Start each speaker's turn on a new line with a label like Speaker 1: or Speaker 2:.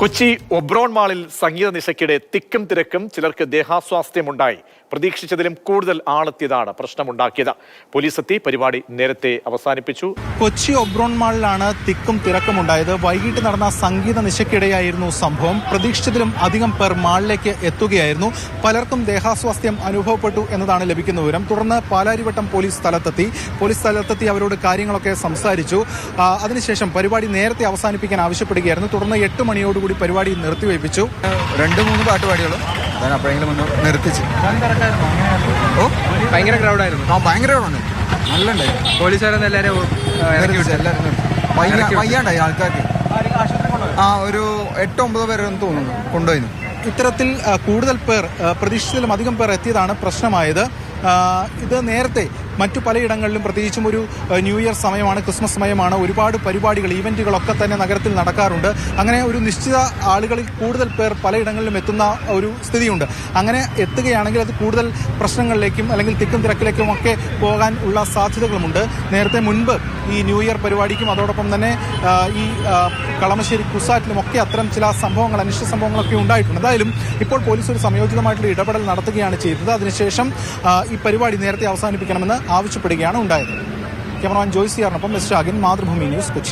Speaker 1: Kochi Oberon മാളിൽ സംഗീത നിശയ്ക്കിടെ തിക്കും തിരക്കും ചിലർക്ക് ദേഹാസ്വാസ്ഥ്യമുണ്ടായി. പ്രതീക്ഷിച്ചതിലും കൂടുതൽ ആളെത്തിയതാണ് പ്രശ്നമുണ്ടാക്കിയത്. പോലീസ് എത്തി പരിപാടി നേരത്തെ അവസാനിപ്പിച്ചു.
Speaker 2: കൊച്ചി ഒബ്രോൺ മാളിലാണ് തിക്കും തിരക്കും ഉണ്ടായത് വൈകിട്ട് നടന്ന സംഗീത നിശയ്ക്കിടെയായിരുന്നു സംഭവം. പ്രതീക്ഷിച്ചതിലും അധികം പേർ മാളിലേക്ക് എത്തുകയായിരുന്നു. പലർക്കും ദേഹാസ്വാസ്ഥ്യം അനുഭവപ്പെട്ടു എന്നതാണ് ലഭിക്കുന്ന വിവരം. തുടർന്ന് പാലാരിവട്ടം പോലീസ് സ്ഥലത്തെത്തി. പോലീസ് സ്ഥലത്തെത്തി അവരോട് കാര്യങ്ങളൊക്കെ സംസാരിച്ചു. അതിനുശേഷം പരിപാടി നേരത്തെ അവസാനിപ്പിക്കാൻ ആവശ്യപ്പെടുകയായിരുന്നു. തുടർന്ന് എട്ട് മണിയോടുകൂടി പരിപാടി നിർത്തിവെപ്പിച്ചു
Speaker 3: രണ്ട് മൂന്ന് പാട്ട് പാടിയോളൂ ഞാൻ അപ്പോഴെങ്കിലും ഒന്ന് നിർത്തിച്ച്. ഓ
Speaker 4: ഭയങ്കര ക്രൗഡായിരുന്നു
Speaker 3: ആ ഭയങ്കര ക്രൗഡാണ് നല്ല ഉണ്ടായിരുന്നു
Speaker 4: പോലീസുകാരെന്ന് എല്ലാവരും
Speaker 3: എല്ലാവരും വയ്യാണ്ടായി ആൾക്കാർക്ക്. ആ ഒരു എട്ട് ഒമ്പത് പേരെന്ന് തോന്നുന്നു കൊണ്ടുപോയിരുന്നു
Speaker 2: ഇത്തരത്തിൽ കൂടുതൽ പേർ പ്രതീക്ഷിച്ചതിലും അധികം പേർ എത്തിയതാണ് പ്രശ്നമായത്. ഇത് നേരത്തെ മറ്റു പലയിടങ്ങളിലും പ്രത്യേകിച്ചും ഒരു ന്യൂ ഇയർ സമയമാണ് ക്രിസ്മസ് സമയമാണ് ഒരുപാട് പരിപാടികൾ ഇവന്റുകളൊക്കെ തന്നെ നഗരത്തിൽ നടക്കാറുണ്ട്. അങ്ങനെ ഒരു നിശ്ചിത ആളുകളിൽ കൂടുതൽ പേർ പലയിടങ്ങളിലും എത്തുന്ന ഒരു സ്ഥിതിയുണ്ട്. അങ്ങനെ എത്തുകയാണെങ്കിൽ അത് കൂടുതൽ പ്രശ്നങ്ങളിലേക്കും അല്ലെങ്കിൽ തിക്കും തിരക്കിലേക്കും ഒക്കെ പോകാൻ ഉള്ള സാധ്യതകളുമുണ്ട്. നേരത്തെ മുൻപ് ഈ ന്യൂ ഇയർ പരിപാടിക്കും അതോടൊപ്പം തന്നെ ഈ കളമശ്ശേരി കുസാറ്റിലും ഒക്കെ അത്തരം ചില സംഭവങ്ങൾ അനിഷ്ട സംഭവങ്ങളൊക്കെ ഉണ്ടായിട്ടുണ്ട്. എന്തായാലും ഇപ്പോൾ പോലീസ് ഒരു സംയോജിതമായിട്ടുള്ള ഇടപെടൽ നടത്തുകയാണ് ചെയ്തത്. അതിനുശേഷം ഈ പരിപാടി നേരത്തെ അവസാനിപ്പിക്കണമെന്ന് ആവശ്യപ്പെടുകയാണ് ഉണ്ടായത്. ക്യാമറമാൻ ജോയ്സിയാറിനൊപ്പം മിസ്റ്റർ അഗിൻ മാതൃഭൂമി ന്യൂസ് കൊച്ചി.